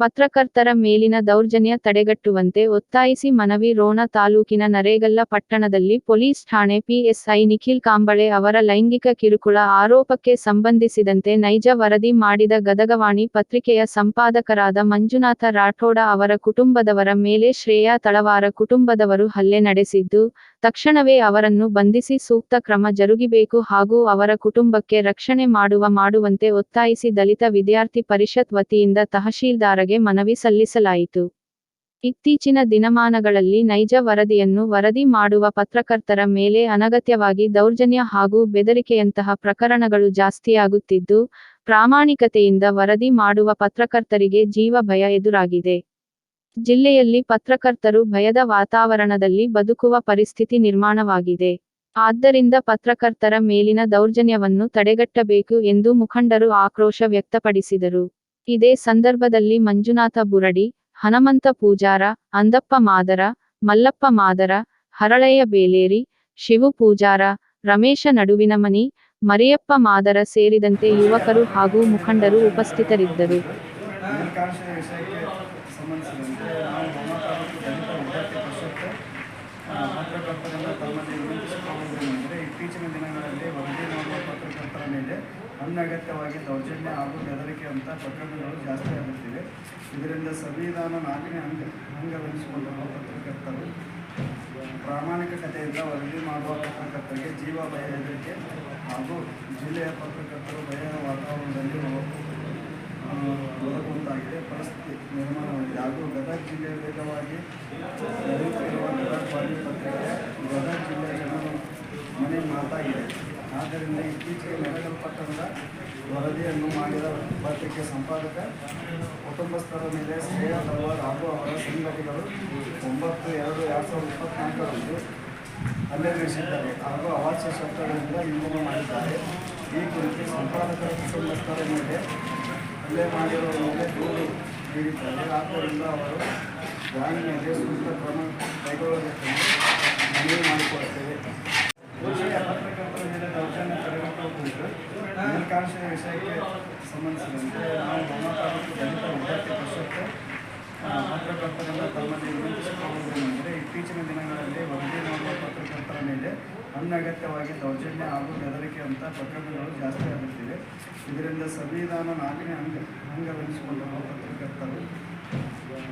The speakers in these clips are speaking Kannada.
ಪತ್ರಕರ್ತರ ಮೇಲಿನ ದೌರ್ಜನ್ಯ ತಡೆಗಟ್ಟುವಂತೆ ಒತ್ತಾಯಿಸಿ ಮನವಿ ರೋಣ ತಾಲೂಕಿನ ನರೇಗಲ್ಲ ಪಟ್ಟಣದಲ್ಲಿ ಪೊಲೀಸ್ ಠಾಣೆ ಪಿಎಸ್ಐ ನಿಖಿಲ್ ಕಾಂಬಳೆ ಅವರ ಲೈಂಗಿಕ ಕಿರುಕುಳ ಆರೋಪಕ್ಕೆ ಸಂಬಂಧಿಸಿದಂತೆ ನೈಜ ವರದಿ ಮಾಡಿದ ಗದಗವಾಣಿ ಪತ್ರಿಕೆಯ ಸಂಪಾದಕರಾದ ಮಂಜುನಾಥ ರಾಠೋಡ ಅವರ ಕುಟುಂಬದವರ ಮೇಲೆ ಶ್ರೇಯಾ ತಳವಾರ ಕುಟುಂಬದವರು ಹಲ್ಲೆ ನಡೆಸಿದ್ದು, ತಕ್ಷಣವೇ ಅವರನ್ನು ಬಂಧಿಸಿ ಸೂಕ್ತ ಕ್ರಮ ಜರುಗಿಬೇಕು ಹಾಗೂ ಅವರ ಕುಟುಂಬಕ್ಕೆ ರಕ್ಷಣೆ ಮಾಡುವ ಮಾಡುವಂತೆ ಒತ್ತಾಯಿಸಿ ದಲಿತ ವಿದ್ಯಾರ್ಥಿ ಪರಿಷತ್ ವತಿಯಿಂದ ತಹಶೀಲ್ದಾರಗೆ ಮನವಿ ಸಲ್ಲಿಸಲಾಯಿತು. ಇತ್ತೀಚಿನ ದಿನಮಾನಗಳಲ್ಲಿ ನೈಜ ವರದಿಯನ್ನು ವರದಿ ಮಾಡುವ ಪತ್ರಕರ್ತರ ಮೇಲೆ ಅನಗತ್ಯವಾಗಿ ದೌರ್ಜನ್ಯ ಹಾಗೂ ಬೆದರಿಕೆಯಂತಹ ಪ್ರಕರಣಗಳು ಜಾಸ್ತಿಯಾಗುತ್ತಿದ್ದು, ಪ್ರಾಮಾಣಿಕತೆಯಿಂದ ವರದಿ ಮಾಡುವ ಪತ್ರಕರ್ತರಿಗೆ ಜೀವ ಭಯ ಎದುರಾಗಿದೆ. ಜಿಲ್ಲೆಯಲ್ಲಿ ಪತ್ರಕರ್ತರು ಭಯದ ವಾತಾವರಣದಲ್ಲಿ ಬದುಕುವ ಪರಿಸ್ಥಿತಿ ನಿರ್ಮಾಣವಾಗಿದೆ. ಆದ್ದರಿಂದ ಪತ್ರಕರ್ತರ ಮೇಲಿನ ದೌರ್ಜನ್ಯವನ್ನು ತಡೆಗಟ್ಟಬೇಕು ಎಂದು ಮುಖಂಡರು ಆಕ್ರೋಶ ವ್ಯಕ್ತಪಡಿಸಿದರು. ಇದೇ ಸಂದರ್ಭದಲ್ಲಿ ಮಂಜುನಾಥ ಬುರಡಿ, ಹನುಮಂತ ಪೂಜಾರ, ಅಂದಪ್ಪ ಮಾದರ, ಮಲ್ಲಪ್ಪ ಮಾದರ, ಹರಳಯ್ಯ ಬೇಲೇರಿ, ಶಿವು ಪೂಜಾರ, ರಮೇಶ ನಡುವಿನಮನಿ, ಮರಿಯಪ್ಪ ಮಾದರ ಸೇರಿದಂತೆ ಯುವಕರು ಹಾಗೂ ಮುಖಂಡರು ಉಪಸ್ಥಿತರಿದ್ದರು. ಇತ್ತೀಚಿನ ದಿನಗಳಲ್ಲಿ ವರದಿ ಮಾಡುವ ಪತ್ರಕರ್ತರ ಮೇಲೆ ಅನಗತ್ಯವಾಗಿ ದೌರ್ಜನ್ಯ ಹಾಗೂ ಬೆದರಿಕೆಯಂಥ ಪ್ರಕರಣಗಳು ಜಾಸ್ತಿ ಆಗುತ್ತಿವೆ. ಇದರಿಂದ ಸಂವಿಧಾನ ನಾಲ್ಕನೇ ಅಂಗ ಅಂಗವೆನಿಸಿಕೊಂಡಿರುವ ಪತ್ರಕರ್ತರು ಪ್ರಾಮಾಣಿಕತೆಯಿಂದ ವರದಿ ಮಾಡುವ ಪತ್ರಕರ್ತರಿಗೆ ಜೀವ ಭಯ ಹೆದರಿಕೆ ಹಾಗೂ ಜಿಲ್ಲೆಯ ಪತ್ರಕರ್ತರು ಭಯದ ವಾತಾವರಣದಲ್ಲಿ ಒದಗುವಂತಾಗಿದೆ ಪರಿಸ್ಥಿತಿ ನಿರ್ಮಾಣವಾಗಿದೆ. ಹಾಗೂ ಗದಗ ಜಿಲ್ಲೆಯ ವೇಗವಾಗಿ ಗದಗ ಗದಗ ಜಿಲ್ಲೆಯ ಜನರ ಮನೆ ಮಾತಾಗಿದೆ ಆದ್ದರಿಂದ ಇತ್ತೀಚೆಗೆ ನೆಲಗಲ್ ಪಟ್ಟಣದ ವರದಿಯನ್ನು ಮಾಡಿದ ಪತ್ರಿಕೆ ಸಂಪಾದಕ, ಕುಟುಂಬಸ್ಥರ ಮೇಲೆ ಸ್ನೇಹ ತಲ್ವಾರ್ ಹಾಗೂ ಅವರ ಸಂಘಟನೆಗಳು ಒಂಬತ್ತು ಎರಡು ಎರಡು ಸಾವಿರದ ಇಪ್ಪತ್ನಾಲ್ಕರಂದು ಹಲ್ಲೆ ನಡೆಸಿದ್ದಾರೆ ಹಾಗೂ ಅವಾಚ್ಯ ಶಬ್ದಗಳಿಂದ ನಿಮ್ಮ ಮಾಡಿದ್ದಾರೆ. ಈ ಕುರಿತು ಸಂಪಾದಕರ ಕುಟುಂಬಸ್ಥರ ಮೇಲೆ ಹಲ್ಲೆ ಮಾಡಿರುವ ಮೇಲೆ ದೂರು ನೀಡಿದ್ದಾರೆ. ಆದ್ದರಿಂದ ಅವರು ಜಾಮೀನಿಗೆ ಸೂಕ್ತ ಕ್ರಮ ಕೈಗೊಳ್ಳಬೇಕೆಂದು ಮನವಿ ಮಾಡಿಕೊಡುತ್ತೇವೆ ವಿಷಯ ಪತ್ರಕರ್ತರ ಮೇಲೆ ದೌರ್ಜನ್ಯ ತಡೆಗಟ್ಟುವ ಕುರಿತು ಮೇಲ್ಕಾಂಶ ವಿಷಯಕ್ಕೆ ಸಂಬಂಧಿಸಿದಂತೆ ನಾವು ನಮ್ಮ ತಾಲೂಕು ದಲಿತ ವಿದ್ಯಾರ್ಥಿ ಪರಿಷತ್ತು ಆ, ಪತ್ರಕರ್ತರನ್ನು ತಮ್ಮಲ್ಲಿ ವಿನಂತಿಸಿಕೊಳ್ಳುವುದೇನೆಂದರೆ ಇತ್ತೀಚಿನ ದಿನಗಳಲ್ಲಿ ವರದಿ ಮಾಡುವ ಪತ್ರಕರ್ತರ ಮೇಲೆ ಅನಗತ್ಯವಾಗಿ ದೌರ್ಜನ್ಯ ಹಾಗೂ ಬೆದರಿಕೆಯಂಥ ಪ್ರಕರಣಗಳು ಜಾಸ್ತಿ ಆಗುತ್ತಿವೆ. ಇದರಿಂದ ಸಂವಿಧಾನ ನಾಲ್ಕನೇ ಅಂಗ ಅಂಗವೆನಿಸಿಕೊಂಡಿರುವ ಪತ್ರಕರ್ತರು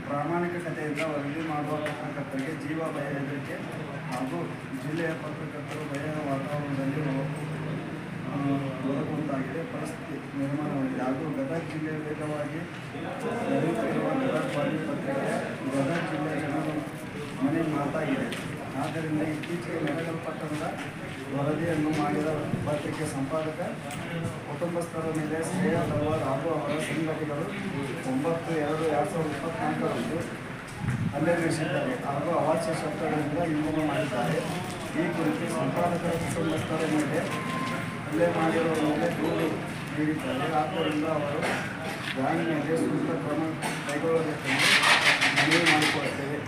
ಪ್ರಾಮಾಣಿಕ ಕಥೆಯಿಂದ ವರದಿ ಮಾಡುವ ಪತ್ರಕರ್ತರಿಗೆ ಜೀವ ಭಯ ಹೆದರಿಕೆ ಹಾಗೂ ಜಿಲ್ಲೆಯ ಪತ್ರಕರ್ತರು ಭಯದ ವಾತಾವರಣದಲ್ಲಿ ಆ, ಒದಗುವಂತಾಗಿದೆ ಪರಿಸ್ಥಿತಿ ನಿರ್ಮಾಣವಾಗಿದೆ ಜಿಲ್ಲೆಯ ವೇಗವಾಗಿ ನಡೆಯುತ್ತಿರುವ ಗದಗ ಜಿಲ್ಲೆಯ ಜನರು ಮನೆ ಮಾತಾಗಿದೆ. ಆದ್ದರಿಂದ ಇತ್ತೀಚೆಗೆ ನೆಲಗಲ್ ಪಟ್ಟಣದ ವರದಿಯನ್ನು ಮಾಡಿದ ಪತ್ರಿಕೆ ಸಂಪಾದಕ ಕುಟುಂಬಸ್ಥರ ಮೇಲೆ ಸ್ನೇಹ ತಲ್ವಾರ್ ಹಾಗೂ ಅವರ ಸಂಘಟನೆಗಳು ಒಂಬತ್ತು ಎರಡು ಎರಡು ಸಾವಿರದ ಇಪ್ಪತ್ನಾಲ್ಕರಂದು ಹಲ್ಲೆ ನಡೆಸಿದ್ದಾರೆ ಹಾಗೂ ಅವಾಚ್ಯ ಶಬ್ದಗಳಿಂದ ನಿಮೂಲ ಮಾಡಿದ್ದಾರೆ. ಈ ಕುರಿತು ಸಂಪಾದಕರ ಕುಟುಂಬಸ್ಥರ ಮೇಲೆ ಹಲ್ಲೆ ಮಾಡಿರುವ ಮೇಲೆ ದೂರು ನೀಡಿದ್ದಾರೆ ಆದ್ದರಿಂದ ಅವರು ಜಾಮೀನಿಗೆ ಸೂಕ್ತ ಕ್ರಮ ಕೈಗೊಳ್ಳಬೇಕೆಂದು ಮನವಿ ಮಾಡಿಕೊಡುತ್ತೇವೆ